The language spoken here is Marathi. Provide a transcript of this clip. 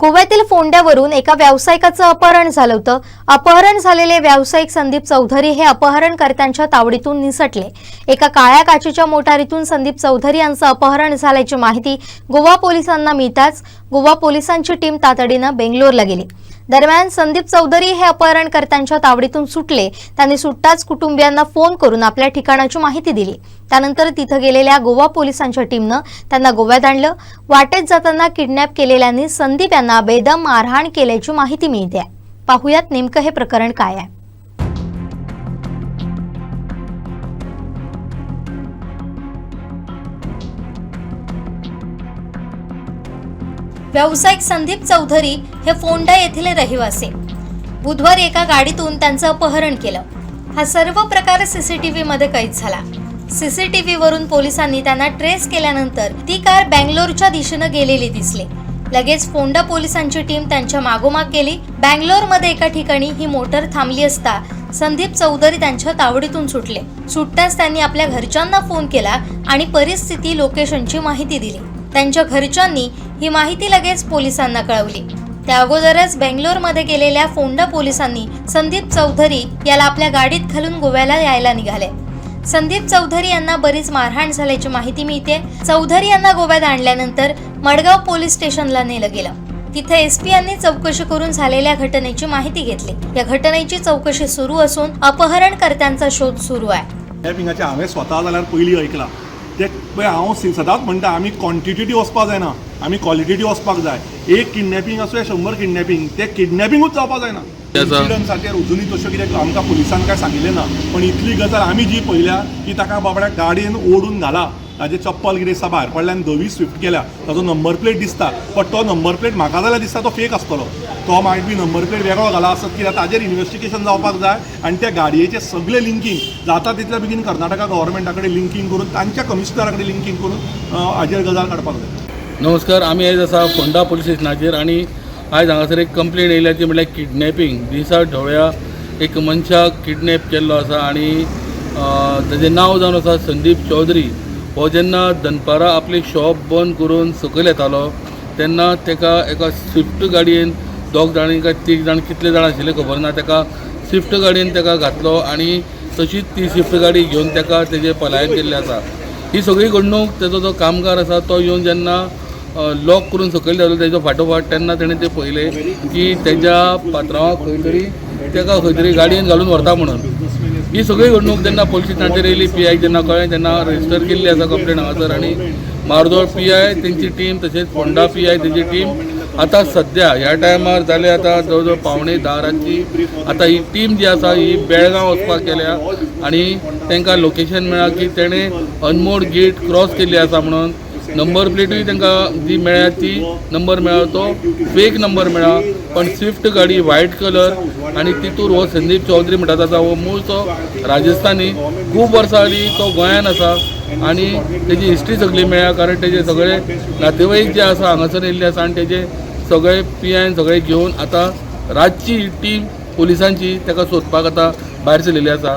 गोव्यातील फोंड्यावरून एका व्यावसायिकाचं अपहरण झालं होतं. अपहरण झालेले व्यावसायिक संदीप चौधरी हे अपहरणकर्त्यांच्या तावडीतून निसटले. एका काळ्या काचेच्या मोटारीतून संदीप चौधरी यांचं अपहरण झाल्याची माहिती गोवा पोलिसांना मिळताच गोवा पोलिसांची टीम तातडीनं बेंगलोरला गेली. दरम्यान संदीप चौधरी हे अपहरणकर्त्यांच्या तावडीतून सुटले. त्यांनी सुट्टाच कुटुंबियांना फोन करून आपल्या ठिकाणाची माहिती दिली. त्यानंतर तिथं गेलेल्या गोवा पोलिसांच्या टीमनं त्यांना गोव्यात आणलं. वाटेत जाताना किडनॅप केलेल्यांनी संदीप यांना बेदम मारहाण केल्याची माहिती मिळते. पाहुयात नेमकं हे प्रकरण काय आहे. व्यावसायिक संदीप चौधरी हे फोंडा येथील रहिवासी. बुधवारी एका गाडीतून त्यांचं अपहरण केलं. हा सर्व प्रकार सीसीटीव्ही मध्ये कैद झाला. सीसीटीव्ही वरून पोलिसांनी त्यांना ट्रेस केल्यानंतर ती कार बँगलोरच्या दिशेनं गेलेली दिसली. लगेच फोंडा पोलिसांची टीम त्यांच्या मागोमाग गेली. बँगलोरमध्ये एका ठिकाणी ही मोटर थांबली असता संदीप चौधरी त्यांच्या तावडीतून सुटले. सुटताच त्यांनी आपल्या घरच्यांना फोन केला आणि परिस्थिती लोकेशनची माहिती दिली. त्यांच्या घरच्यांनी ही माहिती लगेच पोलिसांना कळवली. त्या अगोदरच बेंगलोरमध्ये गेलेल्या फोंडा पोलिसांनी संदीप चौधरी याला आपल्या गाडीत घालून गोव्याला यायला निघाले. संदीप चौधरी यांना बरीच मारहाण झाल्याची माहिती मिळते. चौधरी यांना गोव्यात आणल्यानंतर मडगाव पोलीस स्टेशनला नेलं गेलं. तिथे एसपी यांनी चौकशी करून झालेल्या घटनेची माहिती घेतली. या घटनेची चौकशी सुरू असून अपहरणकर्त्यांचा शोध सुरू आहे. किडनॅपिंगाचें हांवें स्वता जाल्यार पयलीं ते पळय हांव सदांच म्हणटा आमी क्वॉन्टिटी वचपाक जायना. आमी क्वॉलिटी वचपाक जाय. एक किडनॅपिंग आसूं या शंबर किडनॅपिंग ते किडनॅपिंगूच जावपाक जायना. इन्सिडंट्साचेर अजुनूय तश्यो कितें आमकां पुलिसान कांय सांगिल्लें ना पण इतली गजाल आमी जी पळयल्या की ताका बाबड्याक गाडयेन ओडून घाला. ताजें चप्पल कितें दिसता भायर पडल्यान धवी स्विफ्ट केल्या. ताजो नंबर प्लेट दिसता. पण तो नंबर प्लेट म्हाका जाल्यार दिसता तो फेक आसतलो तो मायट बी नंबर प्लेट वेगळो घाला आसत कित्याक ताजेर इन्वेस्टिगेशन जावपाक जाय आनी त्या गाडयेचें सगळें लिंकींग जाता तितल्या बेगीन कर्नाटका गव्हर्मेंटा कडेन लिंकींग करून तांच्या कमिशनरा कडेन लिंकींग करून हाजेर गजाल काडपाक जाय. नमस्कार आमी आयज आसा फोंडा पुलीस स्टेशनाचेर आनी आयज हांगासर एक कंप्लेन येयल्या ती म्हळ्यार किडनॅपिंग दिसा ढवळ्या एक मनशाक किडनॅप केल्लो आसा आनी ताजें नांव जावन आसा संदीप चौधरी. हो जेन्ना दनपारां आपली शॉप बंद करून सकयल येतालो तेन्ना ताका एका स्विफ्ट गाडयेन दोग जाणी काय तीग जाण कितले जाण आशिल्ले खबर ना ताका स्विफ्ट गाडयेन ताका घातलो आनी तशीच ती स्विफ्ट गाडी घेवन ताका तेजे पलायन केल्लें आसा. ही सगळी घडणूक तेजो जो कामगार आसा तो येवन जेन्ना लॉक करून सकयल जालो तेजो फाटोफाट तेन्ना तेणें तें पळयलें की तेज्या पात्रांवाक खंय तरी ताका खंय तरी गाडयेन घालून व्हरता म्हणून. ही सगळी घडणूक जेन्ना पोलिसी स्टेशनाचेर येयली पी आय जेन्ना कळ्ळें तेन्ना रजिस्टर केल्ली आसा कंप्लेन हांगासर आनी मारदोळ पी आय तेंची टीम तशेंच फोंडा पी आय तेंची टीम आतां सद्या ह्या टायमार जाले आतां जवळ जवळ पावणे धा रातची आतां ही टीम जी आसा ही बेळगांव वचपाक केल्या. आनी तांकां लोकेशन मेळ्ळा की तेणें अनमोड गेट क्रॉस केल्ली आसा म्हणून. नंबर प्लेटूय तांकां जी मेळ्ळ्या ती नंबर मेळ्ळा तो फेक नंबर मेळ्ळा पण स्विफ्ट गाडी व्हायट कलर आनी तितूर हो संदीप चौधरी म्हणटा ताचा हो मूळचो राजस्थानी. खूब वर्सां आली तो गोंयान आसा आनी तेजी हिस्ट्री सगळी मेळ्ळ्या कारण तेजे सगळे नातेवाईक जे आसा हांगासर येयल्ले आसा आनी तेजे सगळे पी आयन सगळे घेवन आतां रातची टीम पोलिसांची ताका सोदपाक आतां भायर सरलेली आसा